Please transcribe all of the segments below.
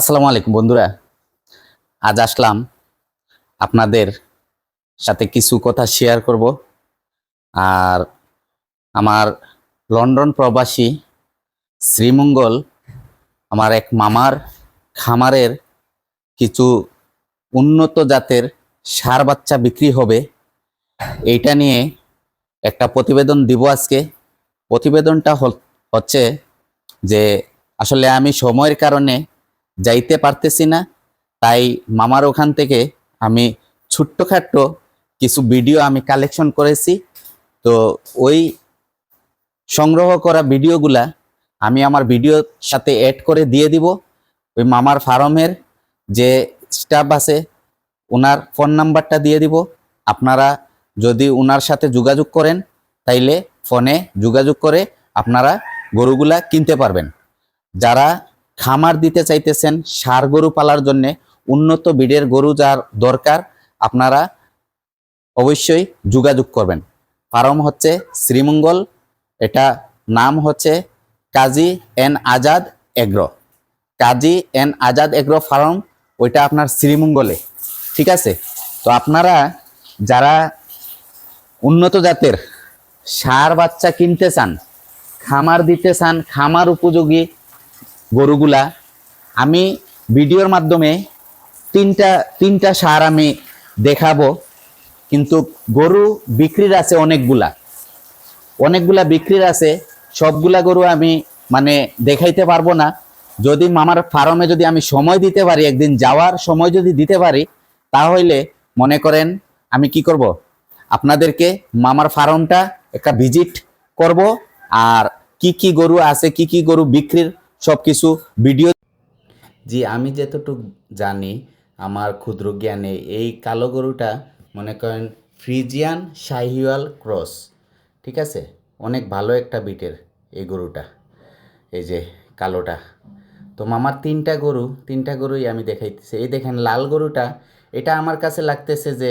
আসসালামু আলাইকুম বন্ধুরা। আজ আসলাম আপনাদের সাথে কিছু কথা শেয়ার করব। আর আমার লন্ডন প্রবাসী শ্রীমঙ্গল, আমার এক মামার খামারের কিছু উন্নত জাতের সার বাচ্চা বিক্রি হবে। এইটা নিয়ে একটা প্রতিবেদন দিব আজকে। প্রতিবেদনটা হচ্ছে যে আসলে আমি সময়ের কারণে যাইতে পারতেছি না। তাই মামার ওখান থেকে আমি ছোট্টখাট্ট কিছু ভিডিও আমি কালেকশন করেছি। তো ওই সংগ্রহ করা ভিডিওগুলা আমি আমার ভিডিওর সাথে অ্যাড করে দিয়ে দিব। ওই মামার ফার্মের যে স্টাফ আছে ওনার ফোন নাম্বারটা দিয়ে দিব। আপনারা যদি ওনার সাথে যোগাযোগ করেন, তাইলে ফোনে যোগাযোগ করে আপনারা গরুগুলা কিনতে পারবেন। যারা খামার দিতে চাইতেছেন সার গরু পালার জন্য উন্নত বিডের গরু যার দরকার, আপনারা অবশ্যই যোগাযোগ করবেন। ফার্ম হচ্ছে শ্রীমঙ্গল, এটা নাম হচ্ছে Kazi N Azad agro. Kazi N Azad agro farm, ওইটা আপনার শ্রীমঙ্গলে, ঠিক আছে? তো আপনারা যারা উন্নত জাতের সার বাচ্চা কিনতে চান, খামার দিতে চান, খামার উপযোগী গরুগুলা, আমি ভিডিওর মাধ্যমে তিনটা তিনটা সার আমি দেখাবো, কিন্তু গরু বিক্রির আছে অনেকগুলা। অনেকগুলা বিক্রির আছে, সবগুলা গরু আমি মানে দেখাইতে পারব না। যদি মামার ফার্মে যদি আমি সময় দিতে পারি, একদিন যাওয়ার সময় যদি দিতে পারি, তাহলে মনে করেন আমি কি করব? আপনাদেরকে মামার ফার্মটা একটা ভিজিট করব, আর কি কি গরু আছে, কি কি গরু বিক্রির সব কিছু ভিডিও জি, আমি যতটুকু জানি, আমার ক্ষুদ্র জ্ঞানে এই কালো গরুটা মনে করেন ফ্রিজিয়ান শাহিওয়াল ক্রস, ঠিক আছে? অনেক ভালো একটা বিটের এই গরুটা, এই যে কালোটা। তো মামার তিনটা গরু, তিনটা গরুই আমি দেখাইতেছি। এই দেখেন, লাল গরুটা, এটা আমার কাছে লাগতেছে যে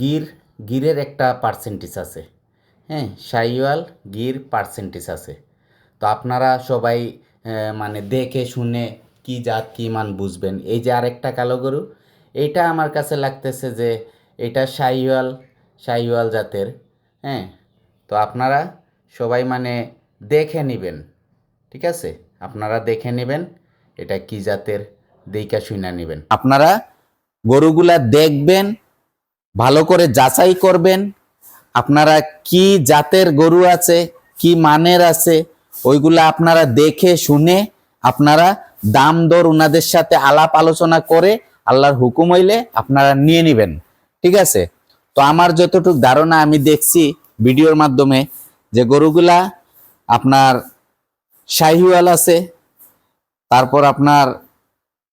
গির, গিরের একটা পার্সেন্টেজ আছে। হ্যাঁ শাহিওয়াল গির পার্সেন্টেজ আছে। তো আপনারা সবাই মানে দেখে শুনে কি জাত, কি মান বুঝবেন। এই যে আরেকটা কালো গরু এটা আমার কাছে লাগতেছে যে এটা শাহিওয়াল শাহিওয়াল জাতের হ্যাঁ। তো আপনারা সবাই মানে দেখে নেবেন, ঠিক আছে? আপনারা দেখে নেবেন, এটা কি জাতের দেইকা শুনা নেবেন। আপনারা গরুগুলা দেখবেন, ভালো করে যাচাই করবেন, আপনারা কি জাতের গরু আছে, কি মানের আছে ওইগুলা আপনারা দেখে শুনে আপনারা দাম দর ওনাদের সাথে আলাপ আলোচনা করে আল্লাহর হুকুম হইলে আপনারা নিয়ে নেবেন। ঠিক আছে? তো আমার যতটুকু ধারণা আমি দেখছি ভিডিওর মাধ্যমে যে গরুগুলা আপনার শাহিওয়াল আছে, তারপর আপনার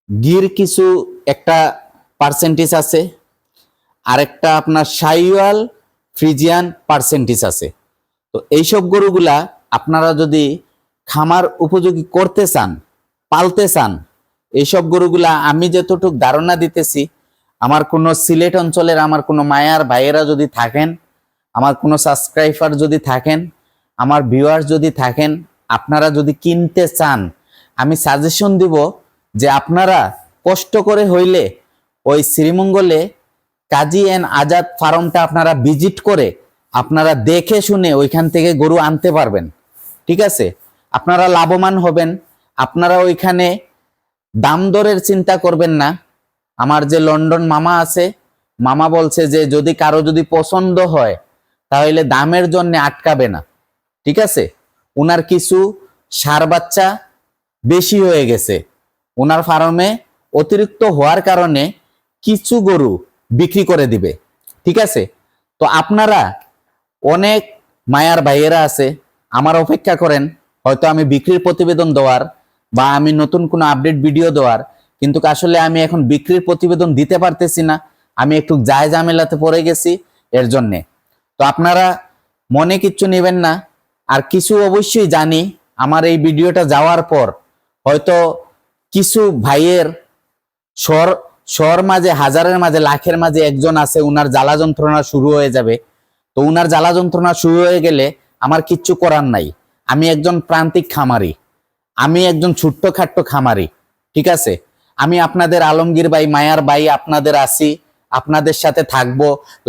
গির কিছু একটা পার্সেন্টেজ আছে, আরেকটা আপনার শাইওয়াল ফ্রিজিয়ান পার্সেন্টেজ আছে। তো এইসব গরুগুলা আপনারা যদি খামার উপযোগী করতে চান, পালতে চান, এইসব গরুগুলা আমি যতটুকু ধারণা দিতেছি, আমার কোনো সিলেট অঞ্চলের, আমার কোনো মায়ার ভাইয়েরা যদি থাকেন, আমার কোনো সাবস্ক্রাইবার যদি থাকেন, আমার ভিউয়ার্স যদি থাকেন, আপনারা যদি কিনতে চান, আমি সাজেশন দিব যে আপনারা কষ্ট করে হইলে ওই শ্রীমঙ্গলে কাজী এন আজাদ ফার্মটা আপনারা ভিজিট করে আপনারা দেখে শুনে ওইখান থেকে গরু আনতে পারবেন। ঠিক আছে? আপনারা লাভবান হবেন। আপনারা ওইখানে দাম দরের চিন্তা করবেন না। আমার যে লন্ডন মামা আছে, মামা বলছে যে যদি কারও যদি পছন্দ হয়, তাহলে দামের জন্য আটকাবে না। ঠিক আছে? ওনার কিছু সার বাচ্চা বেশি হয়ে গেছে। ওনার ফার্মে অতিরিক্ত হওয়ার কারণে কিছু গরু বিক্রি করে দিবে। ঠিক আছে? তো আপনারা অনেক মায়ার ভাইয়েরা আছে আমার অপেক্ষা করেন, হয়তো আমি বিক্রির প্রতিবেদন দেওয়ার বা আমি নতুন কোনো আপডেট ভিডিও দেওয়ার, কিন্তু আসলে আমি এখন বিক্রির প্রতিবেদন দিতে পারতেছি না। আমি একটু যায় ঝামেলাতে পড়ে গেছি এর জন্যে। তো আপনারা মনে কিচ্ছু নেবেন না, আর কিছু অবশ্যই জানি, আমার এই ভিডিওটা যাওয়ার পর হয়তো কিছু ভাইয়ের স্বর স্বর মাঝে, হাজারের মাঝে, লাখের মাঝে একজন আছে, উনার জ্বালা যন্ত্রণা শুরু হয়ে যাবে। তো উনার জ্বালা যন্ত্রণা শুরু হয়ে গেলে আমার কিচ্ছু করার নাই। আমি একজন প্রান্তিক খামারি। আমি একজন ছোট্ট খাট্ট খামারি, ঠিক আছে? আমি আপনাদের আলমগীর ভাই, মায়ার ভাই, আপনাদের আছি, আপনাদের সাথে থাকব।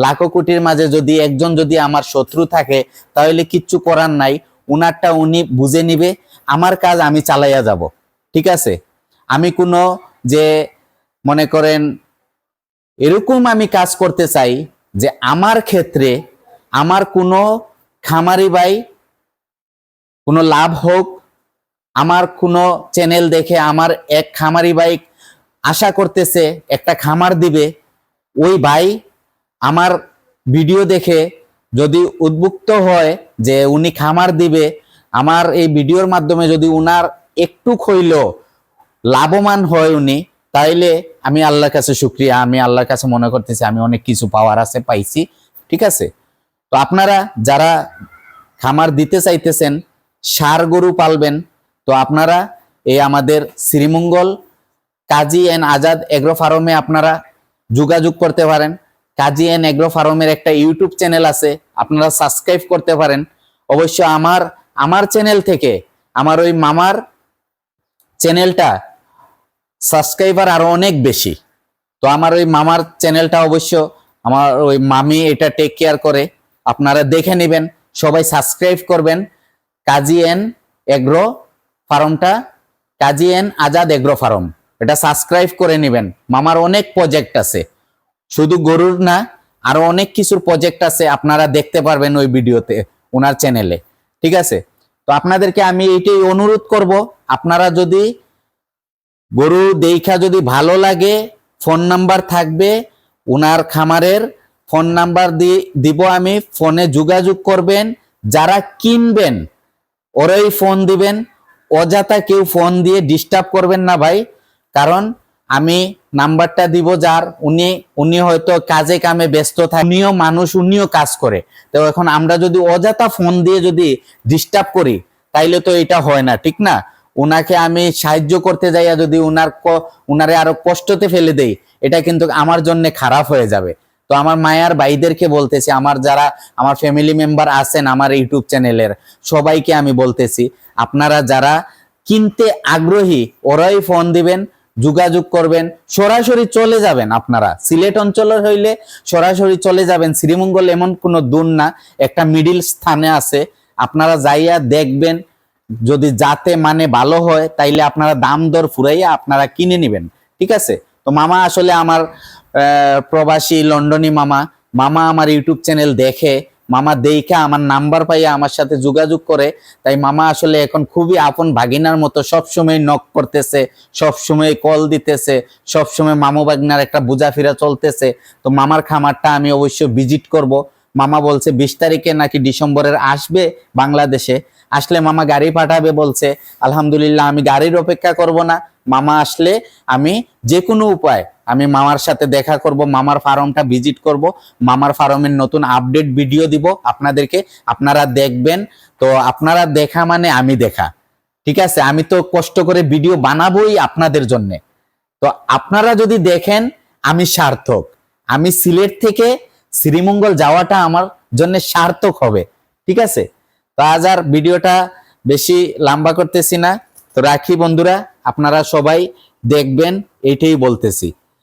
লাখো কোটির মাঝে যদি একজন যদি আমার শত্রু থাকে, তাহলে কিচ্ছু করার নাই। উনারটা উনি বুঝে নিবে, আমার কাজ আমি চালাইয়া যাব, ঠিক আছে? আমি কোনো যে, মনে করেন, এরকম আমি কাজ করতে চাই যে আমার ক্ষেত্রে আমার কোনো খামারি ভাই, কোনো লাভ হোক, আমার কোনো চ্যানেল দেখে আমার এক খামারি ভাই আশা করতেছে একটা খামার দিবে, ওই ভাই আমার ভিডিও দেখে যদি উদ্বুক্ত হয় যে উনি খামার দিবে, আমার এই ভিডিওর মাধ্যমে যদি উনার একটু হইল লাভবান হয় উনি, তাইলে আমি আল্লাহর কাছে শুক্রিয়া, আমি আল্লাহর কাছে মনে করতেছি আমি অনেক কিছু পাওয়ার আছে, পাইছি, ঠিক আছে? তো আপনারা যারা খামার দিতে চাইতেছেন, সার গরু পালবেন, তো আপনারা এই আমাদের শ্রীমঙ্গল কাজী এন্ড আজাদ এগ্রো ফার্মে আপনারা যোগাযোগ করতে পারেন। কাজী এন্ড এগ্রো ফার্মের একটা ইউটিউব চ্যানেল আছে, আপনারা সাবস্ক্রাইব করতে পারেন। অবশ্য আমার আমার চ্যানেল থেকে, আমার ওই মামার চ্যানেলটা সাবস্ক্রাইবার আরও অনেক বেশি। তো আমার ওই মামার চ্যানেলটা অবশ্য, আমার ওই মামি এটা টেক কেয়ার করে। আপনারা দেখে নেবেন, সবাই সাবস্ক্রাইব করবেন। কাজী এন এগ্রো ফার্মটা, Kazi N Azad agro farm, এটা সাবস্ক্রাইব করে নেবেন। মামার অনেক প্রজেক্ট আছে। শুধু গরুর না, আরও অনেক কিছুর প্রজেক্ট আছে, আপনারা দেখতে পারবেন ওই ভিডিওতে, ওনার চ্যানেলে ঠিক আছে? তো আপনাদেরকে আমি এইটাই অনুরোধ করব, আপনারা যদি গরু দেখা যদি ভালো লাগে ফোন নাম্বার থাকবে, উনার খামারের ফোন নাম্বার দিয়ে দিব আমি, ফোনে যোগাযোগ করবেন, যারা কিনবেন, ওরাই ফোন দিবেন। অযথা কেউ ফোন দিয়ে ডিস্টার্ব করবেন না ভাই, কারণ আমি নাম্বারটা দিব যার, উনি উনি হয়তো কাজে কামে ব্যস্ত থাকে, উনিও মানুষ, উনিও কাজ করে। তো এখন আমরা যদি অযথা ফোন দিয়ে যদি ডিস্টার্ব করি, তাইলে তো এটা হয় না, ঠিক না? উনাকে আমি সাহায্য করতে যাইয়া যদি উনার ক- উনারে আরও কষ্টতে ফেলে দেই, এটা কিন্তু আমার জন্য খারাপ হয়ে যাবে। তো আমার মায়ার ভাইদেরকে বলতেছি, আমার যারা, আমার ফ্যামিলি মেম্বার আছেন আমার ইউটিউব চ্যানেলের, সবাইকে আমি বলতেছি, আপনারা যারা কিনতে আগ্রহী, ওরাই ফোন দিবেন, যোগাযোগ করবেন, সরাসরি চলে যাবেন আপনারা। সিলেট অঞ্চলের হইলে সরাসরি চলে যাবেন, শ্রীমঙ্গল এমন কোনো দূর না, একটা মিডিল স্থানে আছে, আপনারা যাইয়া দেখবেন, যদি যাতে মানে ভালো হয়, তাইলে আপনারা দাম দর ফুরাইয়া আপনারা কিনে নেবেন, ঠিক আছে? তো মামা আসলে আমার প্রবাসী লন্ডনী মামা মামা আমার ইউটিউব চ্যানেল দেখে, মামা দেখে আমার নাম্বার পাইয়া আমার সাথে যোগাযোগ করে। তাই মামা আসলে এখন খুবই আপন ভাগিনার মতো, সবসময় নক করতেছে, সবসময় কল দিতেছে, সবসময় মামু ভাগনার একটা বুঝাফিরা চলতেছে। তো মামার খামারটা আমি অবশ্যই ভিজিট করব। মামা বলছে, বিশ তারিখে নাকি ডিসেম্বরের আসবে বাংলাদেশে? আসলে মামা গাড়ি পাঠাবে বলছে, আলহামদুলিল্লাহ, আমি গাড়ির অপেক্ষা করব না। মামা আসলে আমি যে কোনো উপায় আমি মামার সাথে দেখা করব, মামার ফার্মটা ভিজিট করব, মামার ফার্মের নতুন আপডেট ভিডিও দিব আপনাদেরকে, আপনারা দেখবেন। তো আপনারা দেখা মানে আমি দেখা, ঠিক আছে? আমি তো কষ্ট করে ভিডিও বানাবোই আপনাদের জন্য। তো আপনারা যদি দেখেন, আমি সার্থক। আমি সিলেট থেকে শ্রীমঙ্গল যাওয়াটা আমার জন্য সার্থক হবে, ঠিক আছে? তো আজ আর ভিডিওটা বেশি লম্বা করতেছি না। তো রাখি বন্ধুরা, আপনারা সবাই দেখবেন এইটাই বলতেছি।